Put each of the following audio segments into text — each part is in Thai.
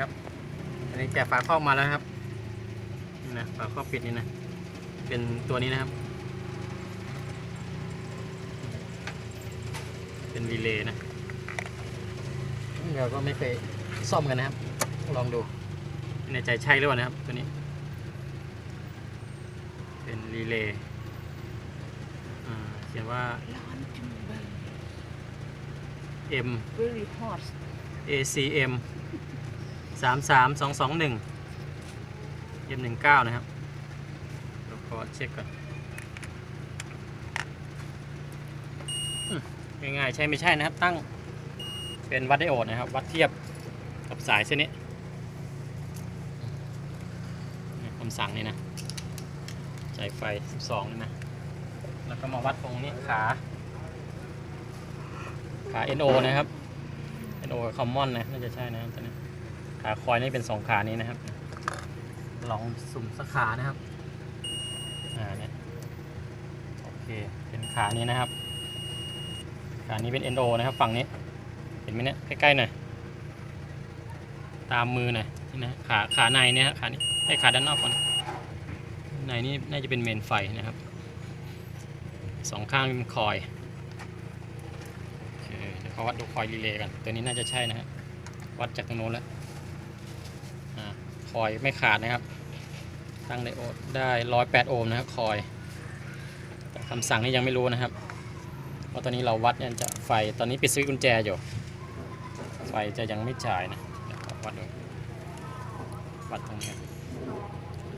ครับ อันนี้แกะฝาครอบมาแล้วครับนี่นะฝาครอบปิดนี่นะ เป็นตัวนี้นะครับ เป็นรีเลย์นะเราก็ไม่เคยซ่อมกันนะครับ ลองดูไม่แน่ใจใช่หรือเปล่านะครับ ตัวนี้ เป็นรีเลย์อ่าเขียนว่าร้อนจังเลย M very hot ACM สามสามสองสองหนึ่ง M หนึ่งเก้านะครับเดี๋ยวขอเช็คก่อนง่ายๆใช่ไม่ใช่นะครับ ตั้งเป็นวัดไดโอดนะครับ วัดเทียบกับสายเส้นนี้คำสั่งนี่นะใจไฟ 12นี่นะแล้วก็มาวัดตรงนี้ขา ขา NO นะครับ NO กับ Common นะน่าจะใช่นะครับตัวนี้ ขาคอยนี่เป็นสองขานี้นะครับ ลองสุ่มสักขานะครับอ่าเนี่ยโอเคเป็นขานี้นะครับ ขานี้เป็น NO นะครับฝั่งนี้ เห็นไหมเนี่ยใกล้ๆหน่อยตามมือหน่อยนี่นะขาขาในเนี่ยฮะขานี้ไอ้ขาด้านนอกก่อนในนี่น่าจะเป็นเมนไฟนะครับสองข้างเป็นคอยโอเคเดี๋ยวเขาวัดดูคอยรีเลย์กันตัวนี้น่าจะใช่นะครับวัดจากตรงโน้นแล้วอ่า คอยไม่ขาดนะครับ ตั้งไดโอดได้ร้อยแปดโอห์มนะครับคอยแต่คำสั่งนี่ยังไม่รู้นะครับเพราะตอนนี้เราวัดเนี่ยจะไฟตอนนี้ปิดสวิตช์กุญแจอยู่ ไฟจะยังไม่จ่ายนะเดี๋ยวขอวัดดูวัดตรงนี้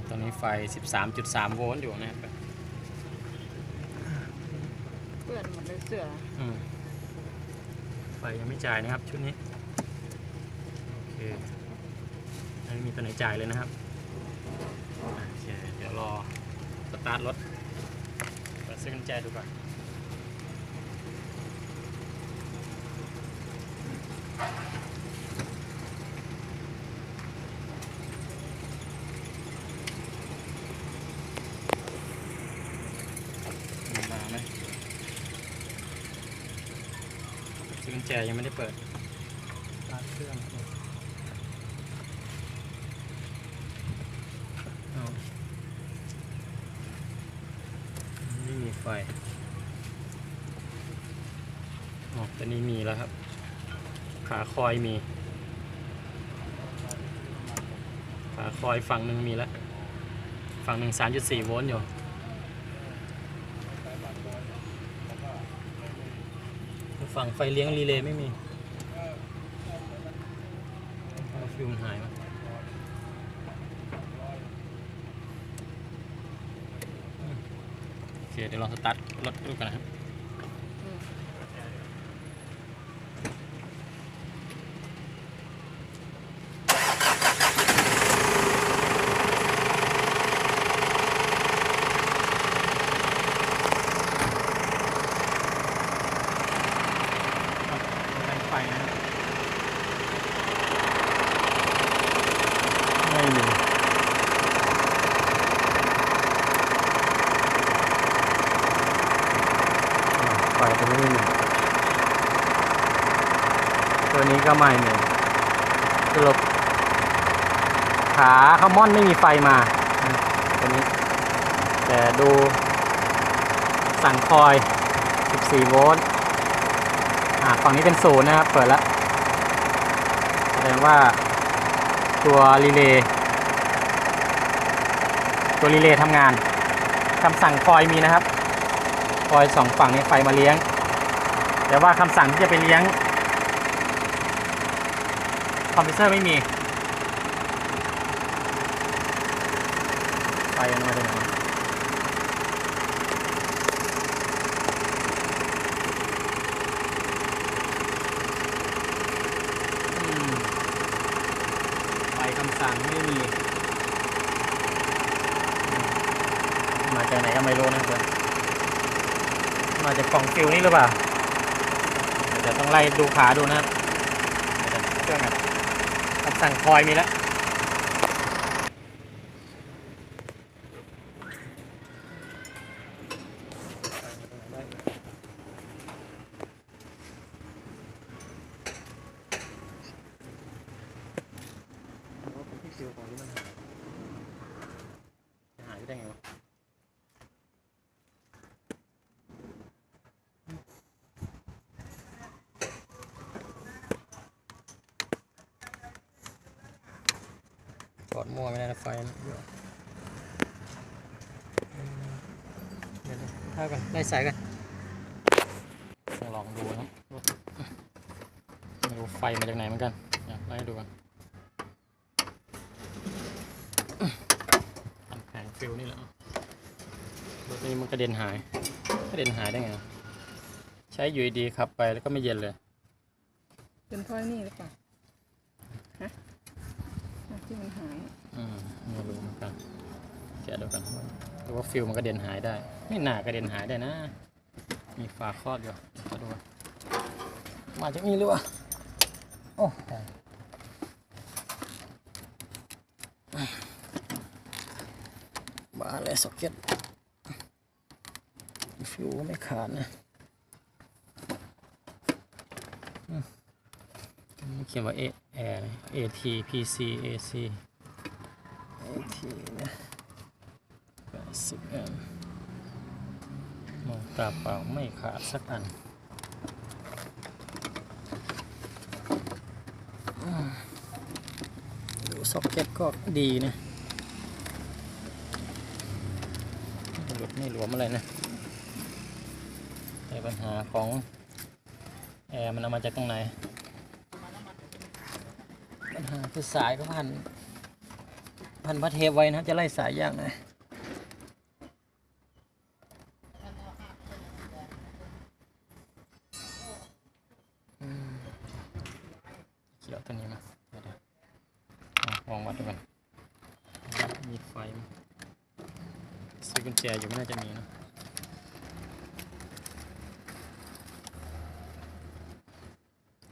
ตอนนี้ไฟ 13.3 โวลต์อยู่นะครับเปื้อนหมดเลยเสื้ออืมไฟยังไม่จ่ายนะครับชุดนี้ โอเค ไม่มีตัวไหนจ่ายเลยนะครับโอเคเดี๋ยวรอสตาร์ทรถเปิดซื้อกุญแจดูก่อนมาไหมซื้อกุญแจยังไม่ได้เปิดสตาร์ทเครื่องเอา ไฟอ๋อตอนนี้มีแล้วครับ ขาคอยมี ขาคอยฝั่งหนึ่งมีแล้ว ฝั่งหนึ่ง3.4โวลต์อยู่ฝั่งไฟเลี้ยงรีเลย์ไม่มีฟิวมหายวะอืมโอ เคเดี๋ยวลองสตาร์ทรถดูกันนะครับอืมแรงไฟนะครับไม่มีไฟตัวนี้ไม่มีตัวนี้ ก็ไม่มีสรุปขาคาร์มอนไม่มีไฟมาตัวนี้ แต่ดูสั่งคอย 14 โวลต์อ่าฝั่งนี้เป็นศูนย์นะครับ เปิดแล้วแสดงว่าตัวรีเลย์ตัวรีเลย์ทำงานคำสั่งคอยมีนะครับ คอยสองฝั่งนี้ไฟมาเลี้ยง แต่ว่าคำสั่งที่จะไปเลี้ยง คอมพิวเตอร์ไม่มีไฟมันมาจากไหนวะอืมใบคำสั่งไม่มี มาจากไหนก็ไม่รู้นะเพื่อนมาจากกล่องฟิวนี่หรือเปล่าเดี๋ยวต้องไล่ดูขาดูนะครับเครื่องอะคำ สั่งคอยมีแล้ว ถอ ดมั่วไม่ได้นะไฟนะเยอะอืมเดี๋ยวๆเท่ากันไล่สายกันต้องลองดูนะครับไม่รู้ไฟมาจากไหนเหมือนกันเดี๋ยวไล่ดูกันอันแผงฟิวนี่แหละรถนี้มันกระเด็นหายกระเด็นหายได้ไงใช้อยู่ดีๆขับไปแล้วก็ไม่เย็นเลย เป็นเพราะนี่หรือเปล่าฮะอะ ที่มันหายอืมไม่รู้เหมือนกันแกะดูกันว่าดูว่าฟิลมันกระเด็นหายได้ ไม่หนากระเด็นหายได้นะ มีฝาครอบอยู่ขอดูว่ามาจากนี้หรือวะโอ้บ้าเลยสกเก็ตฟิวไม่ขาดนะ เขียนว่า A Air A T P C A C A T นะแปดสิบแอมป์มองตาเปล่าไม่ขาดสักอันดูซ็อกเก็ตก็ดีนะหลุดไม่หลวมอะไรนะแต่ปัญหาของแอร์มันเอามาจากตรงไหน คือสายก็พัน พันพระเทปไว้นะจะไล่สายยากนะเกี่ยวตัวนี้มาเดี๋ยวเดี๋ยวเองวัดดูกันมีไฟซื้อกุญแจอยู่ไม่น่าจะมีนะ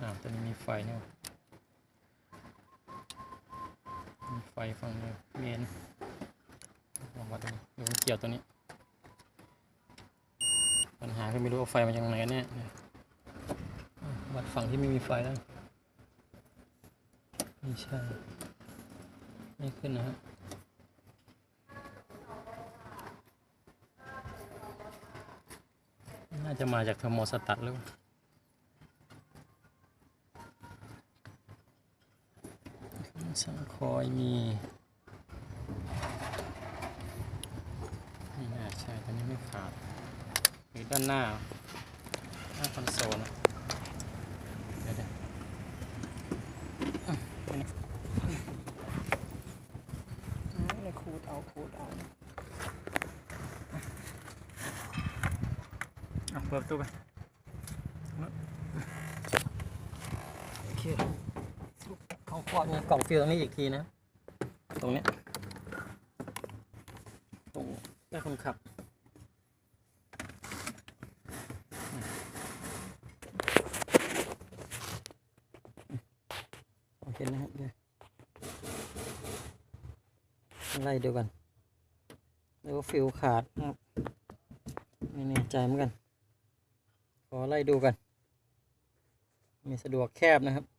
อ่าตัวนี้มีไฟนี่หว่ามีไฟ ฝั่งเมนลองวัดดูเดี๋ยวผมเกี่ยวตัวนี้ ปัญหาคือไม่รู้เอาไฟมาจากไหนกันแน่เนี่ยวัดฝั่งที่ไม่มีไฟแล้วไม่ใช่ไม่ขึ้นนะครับน่าจะมาจากเทอร์โมสตัตหรือเปล่า สังคอยมีไม่น่าใช่ตอนนี้ไม่ขาดหรือด้านหน้าหน้าคอนโซลนะเดี๋ยวเดี๋ยวอะตัวนี้อ๋อเลยขูดเอาขูดเอาอะเปิดประตูไปโอเค เขาครอบมีกล่องฟิลตรงนี้อีกทีนะ ตรงเนี้ยตรงหน้าคนขับโอเคนะครับเดี๋ยวไล่ดูกันดูว่าฟิลขาดนะครับไม่แน่ใจเหมือนกัน ขอไล่ดูกัน มีสะดวกแคบนะครับ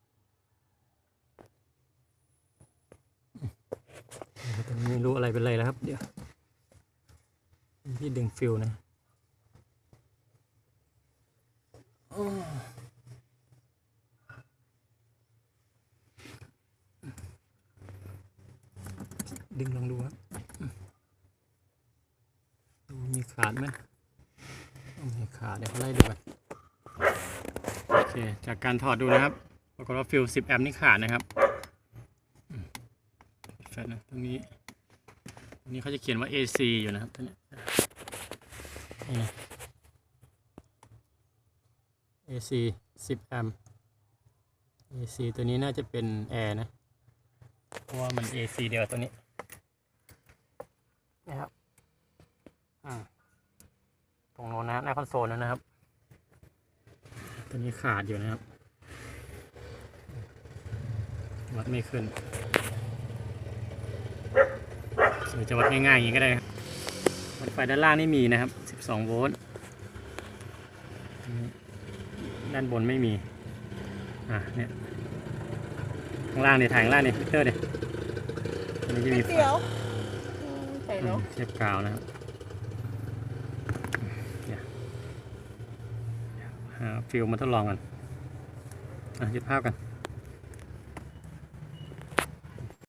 ตอนนี้ไม่รู้อะไรเป็นไรแล้วครับ เดี๋ยวที่ดึงฟิลนะดึงลองดูครับดูมีขาดไหมม่ขาดเดี๋ยวไล่ดูกันโอเค จากการถอดดูนะครับปรากฏว่าฟิล10 แอมป์นี่ขาดนะครับอืมแฟลชนะต รงนี้ตรงนี้เขาจะเขียนว่า AC อยู่นะครับตัวนี้นี่นะ AC 10แอมป์ AC ตัวนี้น่าจะเป็นแอร์นะ เพราะว่ามัน AC เดียวตัวนี้นะครับอ่าตรงโน้นนะหน้าคอนโซลนั่นนะครับ ตัวนี้ขาดอยู่นะครับ วัดไม่ขึ้น หรือจะวัดง่ายๆอย่างนี้ก็ได้ครับวัดไฟด้านล่างนี่มีนะครับ 12 โวลต์อันนี้ด้านบนไม่มี อะเนี่ยข้างล่างเนี่ยถ่ายข้างล่างเนี่ยมิเตอร์เนี่ยอันนี้จะมีไฟเดี๋ยวอืมใส่อืแล้วมเทียบกาวนะครับเดี๋ยวเดี๋ยวหาฟิลมาทดลองกันอะหยุดภาพกัน